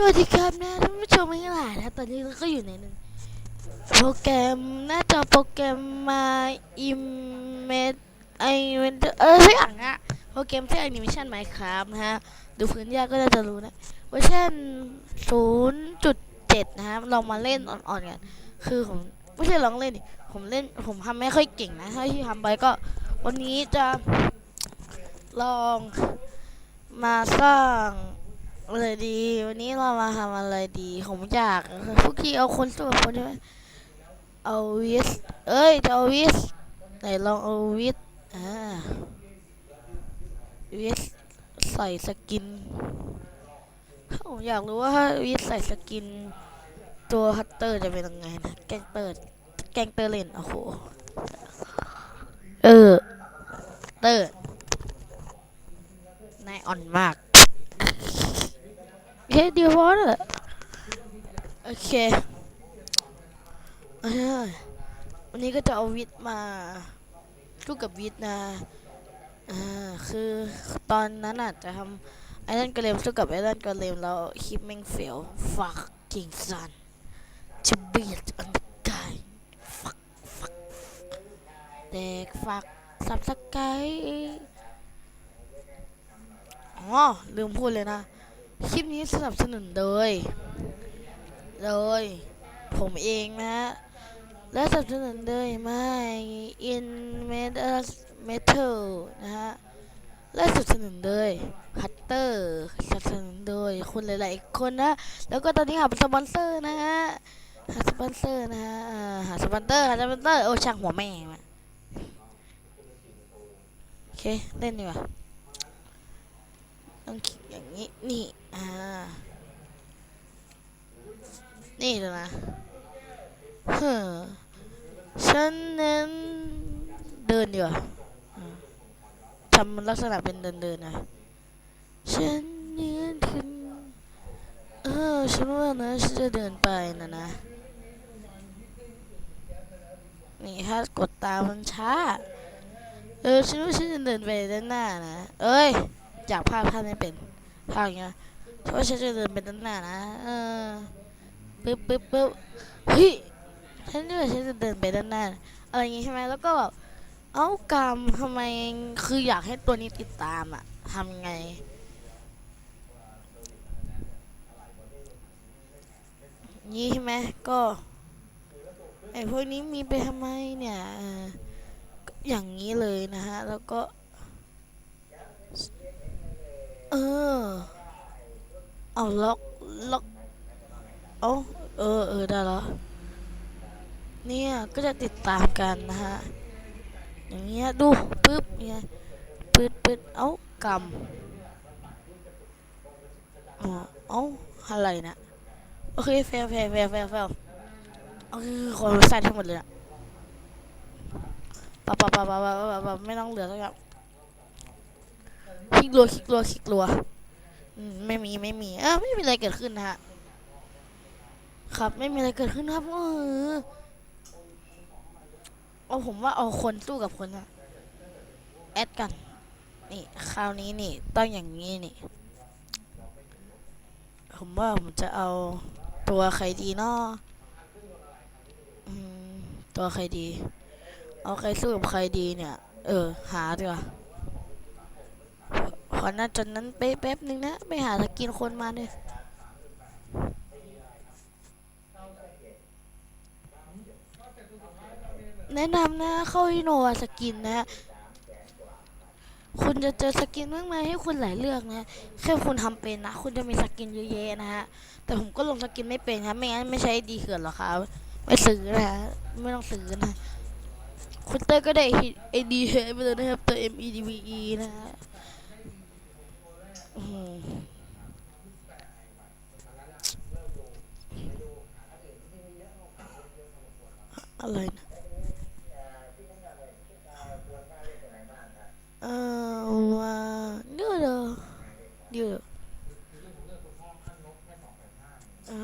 สวัสดีครับนะท่านผู้ชมทั้งหลายนะตอนนี้เราก็อยู่ในหนึ่งโปรแกรมหน้าจอโปรแกรมมาอิมเมดไอเวนเออทุกอย่างอะโปรแกรมที่แอนิเมชันไมค์ครับนะฮะดูพื้นยากก็จะรู้นะเวอร์ชัน0.7 นะฮะลองมาเล่นอ่อนๆกันคือผมไม่ใช่ลองเล่นดิผมเล่นผมทำไม่ค่อยเก่งนะเท่าที่ทำไปก็ วันนี้จะลองมาสร้าง อะไรดี วันนี้เรามาทำอะไรดีผมอยากพวกที่เอาคนสวยคนใช่ไหมเอาวิสเอ้ยจะเอาวิสไหนลองเอาวิสอ่าวิสใส่สกินผมอยากรู้ว่าถ้าวิสใส่สกิน ตัวฮัตเตอร์จะเป็นยังไงนะแกงเตอร์แกงเตอร์เล่นโอ้โหเออเตอร์นายอ่อนมาก โอเคเดี๋ยวพอเถอะโอเควันนี้ก็จะเอาวิทมาสู้กับวิทนะอ่าคือตอนนั้นอะจะทำไอ้นั่นกระเลมสู้กับไอ้นั่นกระเลมแล้วคลิปแม่งเฟลฟักกิ่งซันจะเบียดอันกายฟักฟักเด็กฟักสับสกายอ๋อลืมพูดเลยนะ คลิปนี้สนับสนุนโดย โดย ผมเองนะฮะและสนับสนุนโดยไม่ In Metal Metal นะฮะ และสนับสนุนโดยฮัตเตอร์สนับสนุนโดยคุณหลาย ๆ คนนะ แล้วก็ตอนนี้หาสปอนเซอร์นะฮะ หาสปอนเซอร์นะฮะ หาสปอนเซอร์ หาสปอนเซอร์ โอ้ช่างหัวแม่มาโอเค เล่นดีกว่าต้องอย่างนี้ นี่ อ่า นี่เดี๋ยนะเฮ้อฉันนั้นเดินดีกว่าทำลักษณะเป็นเดินเดินนะ ฉันยืนขึ้นเออฉันว่านะฉันจะเดินไปนะนะ นี่ถ้ากดตามมันช้า เออฉันว่าฉันจะเดินไปด้านหน้านะ เอ้ย จากภาพภาพไม่เป็นภาพอย่างเงี้ย เพราะฉันจะเดินไปด้านหน้านะเออปึ๊บปึ๊บปึ๊บเฮ้ยฉันว่าฉันจะเดินไปด้านหน้าอะไรอย่างงี้ใช่ไหมแล้วก็แบบเอ้ากรรมทำไมคืออยากให้ตัวนี้ติดตามอะทำไงนี่ใช่ไหมก็ไอพวกนี้มีไปทำไมเนี่ยออก็อย่างนี้เลยนะฮะ แล้วก็ เออ เอาล็อกล็อกเอาเออเออได้แล้วเนี่ยก็จะติดตามกันนะฮะอย่างเงี้ยดูปึ๊บเนี่ยปึ๊ดปึ๊ดเอากำอ๋อเอาอะไรนะโอเคเฟลเฟลเฟลเฟลเฟลโอเคความรู้สึกทั้งหมดเลยอะปะปะปะปะปะปะปะไม่ต้องเหลือแล้วครับคลิกรัวคลิกรัวคลิกรัว ไม่มีไม่มีเออไม่มีอะไรเกิดขึ้นนะฮะ ครับไม่มีอะไรเกิดขึ้นครับเออเอาผมว่าเอาคนสู้กับคนอะแอดกัน นี่คราวนี้นี่ต้องอย่างนี้นี่ ผมว่าผมจะเอาตัวใครดีเนาะตัวใครดี เอาใครสู้กับใครดีเนี่ย เออ หาดีกว่า ขอหน้าจนนั้นเป๊ะแป๊บนึงนะ ไปหาสกินคนมาเนี่ยแนะนำนะเข้าฮิโนวาสกินนะ คุณจะเจอสกินมากมายให้คุณหลายเลือกนะ แค่คุณทำเป็นนะ คุณจะมีสกินเยอะแยะนะฮะ แต่ผมก็ลงสกินไม่เป็นครับ ไม่งั้นไม่ใช้ดีเขื่อนหรอกครับ ไม่ซื้อนะฮะ ไม่ต้องซื้อนะ คุณเต้ก็ได้ไอดีไปเลยนะครับตัว M E D V E นะฮะ อะไรนะเออว่าเดี๋ยวเดี๋ยวเดี๋ยวอ่า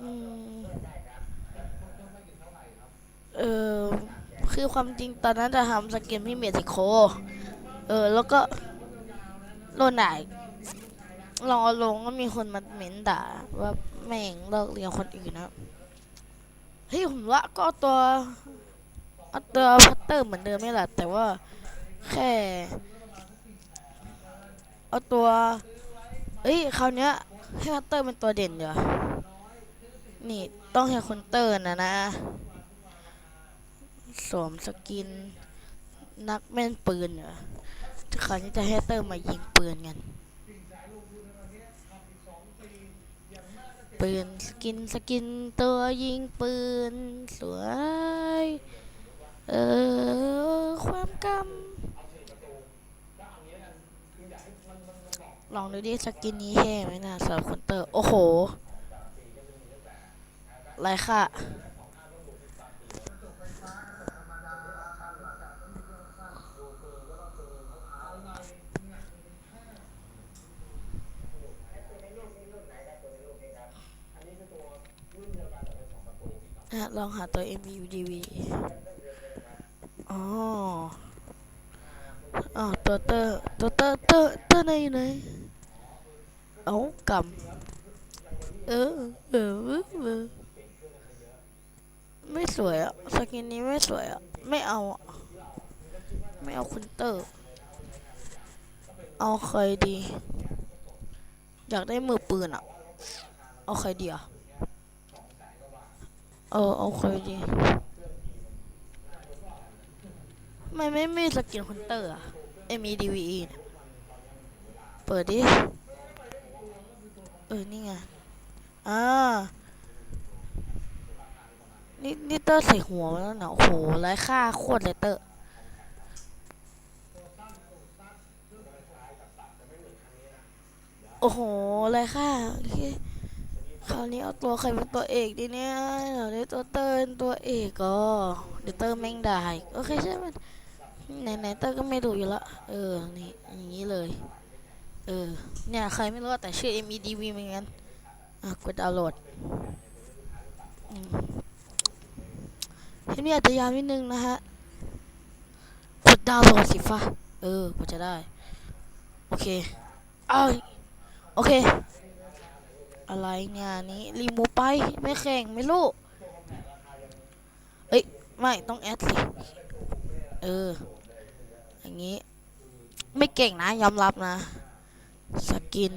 อืมเออคือความจริงตอนนั้นจะทำสเก็ตพี่เมจิโค เออ แล้วก็โดนไหน ลองเอาลงก็มีคนมาเม้นด่าว่าแม่งเลิกเรียนคนอื่นนะเฮ้ยผมว่าก็เอาตัวเอาตัวพัตเตอร์เหมือนเดิมนี่แหละ แต่ว่าแค่เอาตัวเอ้ยคราวเนี้ยให้พัตเตอร์เป็นตัวเด่นเดี๋ยวนี่ต้องให้คนเตอร์นะนะสวมสกินนักแม่นปืนเหรอคราวนี้จะให้เตอร์มายิงปืนกัน ปืนสกินสกินตัวยิงปืน สวย เออ ความกำลองดูดิสกินนี้เท่ไหมนะสำหรับคนเตอร์ โอ้โห ไรค่ะะลองหาตัว MUDV อ๋ออ๋อตัวเตอร์ตัวเตอร์เตอร์เตอร์ไหนอยู่ไหนเอากำเออเออเออไม่สวยอะสกินนี้ไม่สวยอะไม่เอาอะไม่เอาคุณเตอร์ เอาใครดี อยากได้มือปืนอะ เอาใครดีอะ ออเอาเคยดีไม่ไม่ไม่สกินคอนเตอร์อะ M E D V E เนี่ยเปิดดิ เออ นี่ไง อ่า นี่นี่เตอร์ใส่หัวมาแล้วนะโอ้โหไร้ค่าโคตรเลยเตอร์โอ้โหไร้ค่าโอเคราวนี้เอาตัวใครเป็นตัวเอกดีเนี่ยเดี๋ยวได้ตัวเตอร์นตัวเอกก็เดี๋ยวเตอร์แม่งได้โอเคใช่ไหมไหนไหนๆเตอร์ก็ไม่ดูอยู่ละเออนี่อย่างนี้เลย เออเนี่ยใครไม่รู้แต่ชื่อ MEDV เหมือนกันอะกดดาวน์โหลดอืมทีนี้อาจจะยาวนิดนึงนะฮะกดดาวน์โหลดสิฟ้าเออกว่าจะได้ โอเคเอาโอเค อะไรเนี่ยนี้ รีมูไปไม่แข่งไม่รู้เอ้ย ไม่ต้องแอดสิ เออ อย่างนี้ ไม่เก่งนะยอมรับนะ สกิน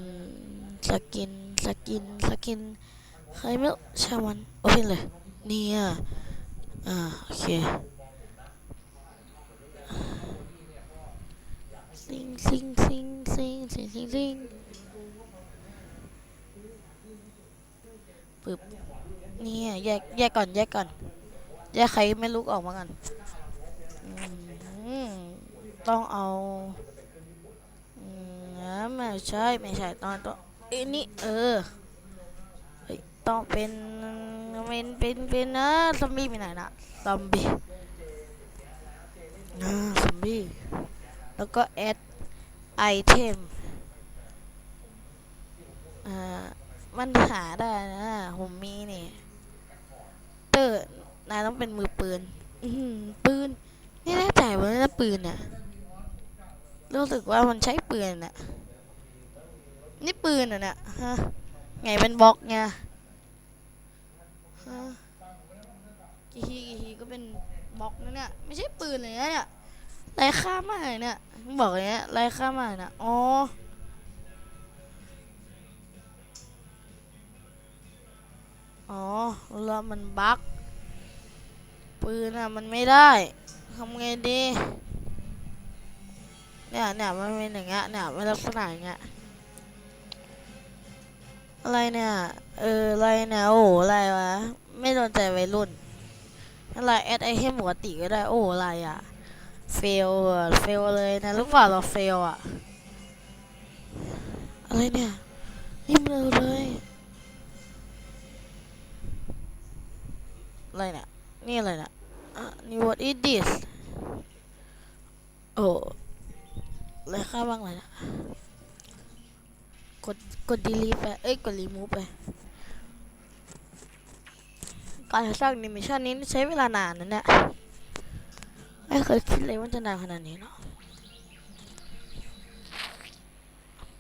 สกิน สกิน สกิน ใครไม่รู้ช่างมันโอเพนเลย เนี่ยอ่าโอเคซิงซิงซิงซิงซิงซิงซิง ปึ๊บนี่แยกแยกก่อนแยกก่อนแยกใครไม่ลุกออกมาก่อนต้องเอาอไม่ใช่ไม่ใช่ตองต้องเอ้นี่เออต้องเป็นเป็นเป็นเป็นนะซอมบี้ไปไหนนะซอมบี้นะซอมบี้แล้วก็แอดไอเทมอ่า มันหาได้นะผมมีนี่ เตอร์นายต้องเป็นมือปืน อืปืน นี่แน่ใจว่าน่าปืนน่ะ รู้สึกว่ามันใช้ปืนน่ะ นี่ปืนอะนี่ยฮะ ไงเป็นบล็อกไงฮะกี่ทีกี่ทีก็เป็นบล็อกนะเนี่ยไม่ใช่ปืนเลยนะเนี่ยไร้ค่ามากเลยเนี่ยบอกเลยเนี่ยไร้ค่ามากนะอ๋อ อ๋อแล้วมันบั๊กปืนอะมันไม่ได้ทำไงดี เนี่ยเนี่ยมันเป็นอย่างเงี้ยเนี่ยมันลักษณะอย่างเงี้ยอะไรเนี่ยเอออะไรเนี่ยโอ้อะไรวะไม่โดนใจวัยรุ่นอะไรแอดไอเทมปกติก็ได้โอ้อะไรอะเฟลเฟลเลยนะรู้เปล่าเราเฟลอะอะไรเนี่ยนี่มันเลย อะไรเนี่ย นี่อะไรเนี่ยอะนี่ what is this โอ้อะไรค่าบ้างเลยนะกด กด delete ไป เอ้ย กด remove ไป การสร้างนิเมชันนี้ใช้เวลานานนะเนี่ย ไม่เคยคิดเลยว่าจะนานขนาดนี้เนาะ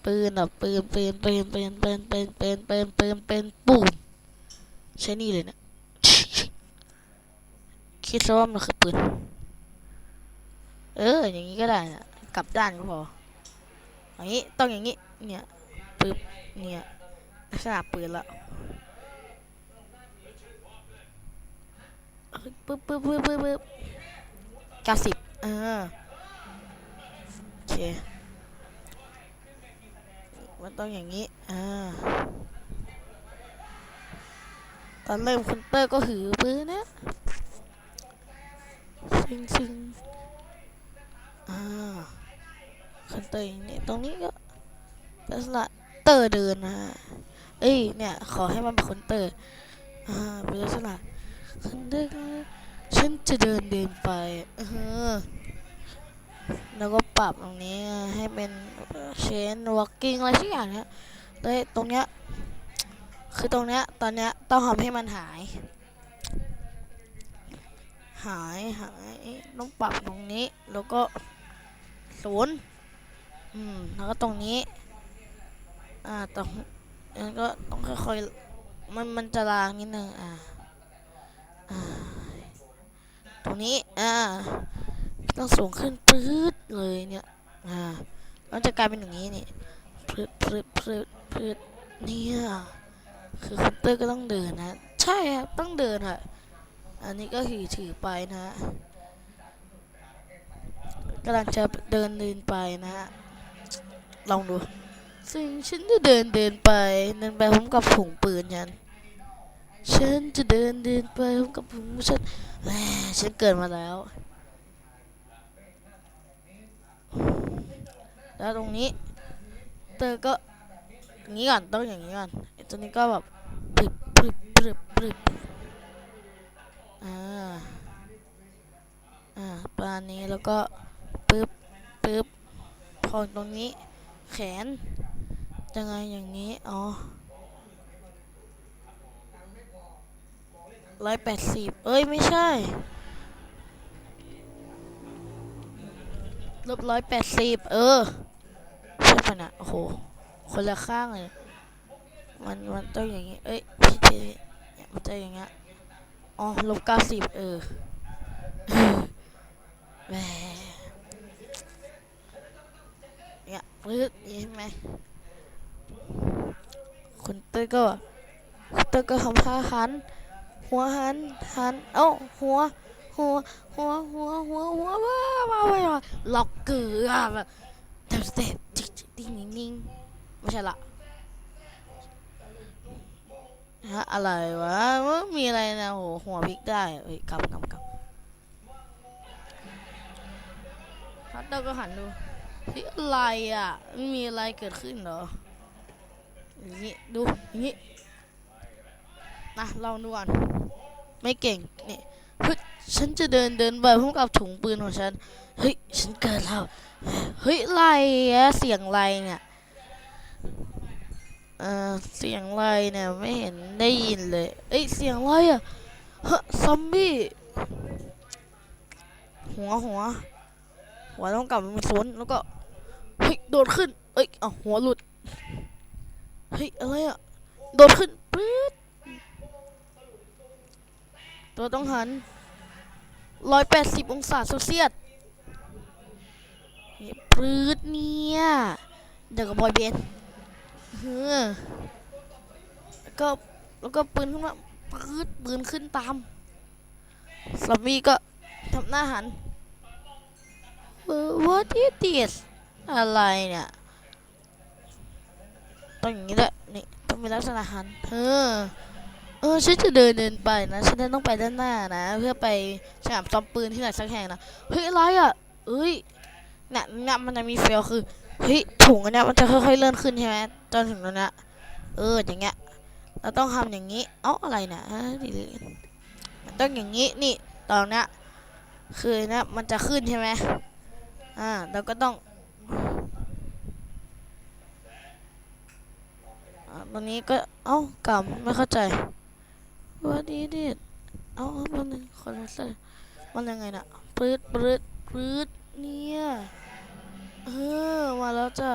ปืนอะปืนปืนปืนปืนปืนปืนปืนปืนปืนปืนปูมใช้นี่เลยนะ คิดซะว่ามันคือปืน เออ อย่างนี้ก็ได้นะกลับด้านก็พออย่างนี้ต้องอย่างนี้ เนี่ยปึ๊บเนี่ยลักษณะปืนละปึ๊บปึ๊บปึ๊บปึ๊บปึ๊บเก้าสิบเออโอเคมันต้องอย่างนี้อ่าตอนเริ่มคุณเตอร์ก็หือปืนนะ ซิงซิงอ่าคันเตอร์อย่างนี้ตรงนี้ก็ลักษณะเตอร์เดินนะฮะเอ้ยเนี่ย ขอให้มันเป็นคนเตอร์อ่าเป็นลักษณะคันเตอร์ฉันจะเดินเดินไปเออแล้วก็ปรับตรงนี้ให้เป็นเชนวอล์กิ้งอะไรสักอย่างเนี้ยเลยตรงเนี้ยคือตรงเนี้ยตอนเนี้ยต้องทำให้มันหาย หายหายต้องปรับตรงนี้แล้วก็ศูนย์อืมแล้วก็ตรงนี้ อ่าตรงแล้วก็ต้องค่อยๆมันมันจะลางนิดนึงอ่าอ่าตรงนี้อ่าต้องสูงขึ้นปื๊ดเลยเนี่ยอ่ามันจะกลายเป็นอย่างนี้นี่พืดพืดพืดพืดเนี่ยคือคอมเตอร์ก็ต้องเดินนะ ใช่ครับต้องเดินค่ะ อันนี้ก็ถือถือไปนะฮะกำลังจะเดินเดินไปนะฮะ ลองดู ซึ่งฉันจะเดินเดินไปเดินไปพร้อมกับผงปืนฉัน ฉันจะเดินเดินไปพร้อมกับผงฉันแหมฉันเกิดมาแล้ว แล้วตรงนี้เตอก็อย่างนี้ก่อนต้องอย่างนี้ก่อนไอ้ตัวนี้ก็แบบปรึบปรึบปรึบปรึบ อ่า อ่า ประมาณนี้แล้วก็ปึ๊บปึ๊บพอตรงนี้ แขนยังไงอย่างนี้ อ๋อร้อยแปดสิบเอ้ย ไม่ใช่ ลบร้อยแปดสิบเออใช่ปะนะโอ้โห คนละข้างเลย มัน มันต้องอย่างนี้ เอ้ยพี่เจมันจะอย่างเงี้ย อ๋อลบเก้าสิบเออแหมเนี่ยปื๊ดใช่ไหมคุณเต้ยก็คุณเต้ยก็ทำท่าหัน หัวหันหันเอ้าหัว หัว หัว หัว หัว หัวว้าวว้าวว้าวล็อกเกอร์อะแบบเต็มสเต็ปจิ๊กจิ๊กติ๊งนิ่งนิ่งไม่ใช่ละ ฮะอะไรวะมันมีอะไรนะโหหัวพลิกได้เอ้ยกำกำกำฮัตเตอร์ก็หันดูเฮ้ยอะไรอะมีอะไรเกิดขึ้นเหรออย่างนี้ดูอย่างนี้นะลองดูก่อนไม่เก่งนี่เฮ้ยฉันจะเดินเดินไปพร้อมกับถุงปืนของฉันเฮ้ยฉันเกิดแล้วเฮ้ยอะไรอะเสียงอะไรเนี่ย อ่อเสียงอะไรเนี่ยไม่เห็นได้ยินเลยเอ้ยเสียงอะไรอะฮะซอมบี้หัวหัวหัวต้องกลับมาศูนแล้วก็เฮ้ยโดดขึ้นเอ้ยเอาหัวหลุดเฮ้ยอะไรอะโดดขึ้นปื๊ดตัวต้องหันร้อยแปดสิบองศาเซลเซียสเฮ้ยปื๊ดเนี่ยเดี๋ยวกับบอยเบน เออแล้วก็แล้วก็ปืนขึ้นมาปืดปืนขึ้นตามสามีก็ทำหน้าหันเออ what is this อะไรเนี่ยต้องอย่างนี้แหละนี่ต้องมีลักษณะหันเออเออฉันจะเดินเดินไปนะฉันต้องไปด้านหน้านะ เพื่อไปสนามซ้อมปืนที่ไหนสักแห่งนะเฮ้ยอะไรอะเอ้ยเนี่ยเนี่ยมันจะมีเฟลคือเฮ้ยถุงอันเนี้ยมันจะค่อยๆเลื่อนขึ้นใช่ไหม จนถึงตรงนี้เอออย่างเงี้ยเราต้องทำอย่างนี้ เอ้าอะไรนะดิมันต้องอย่างนี้นี่ตอนเนี้ยคือเนี้ยมันจะขึ้นใช่ไหมอ่าเราก็ต้องอตรงนี้ก็เอ้ากำไม่เข้าใจว่าดีดิเอ้าเอามันงคนละเส้นมันยังไงนะปรืดปรืดปรืดเนี่ยเออมาแล้วจ้ะ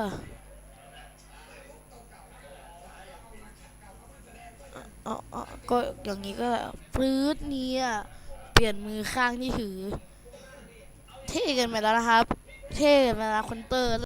อ๋ออ๋อก็อย่างนี้ก็ปลื้ดเนี่ยเปลี่ยนมือข้างที่ถือ เท่กันไปแล้วนะครับ เท่กันไปแล้วคอนเตอร์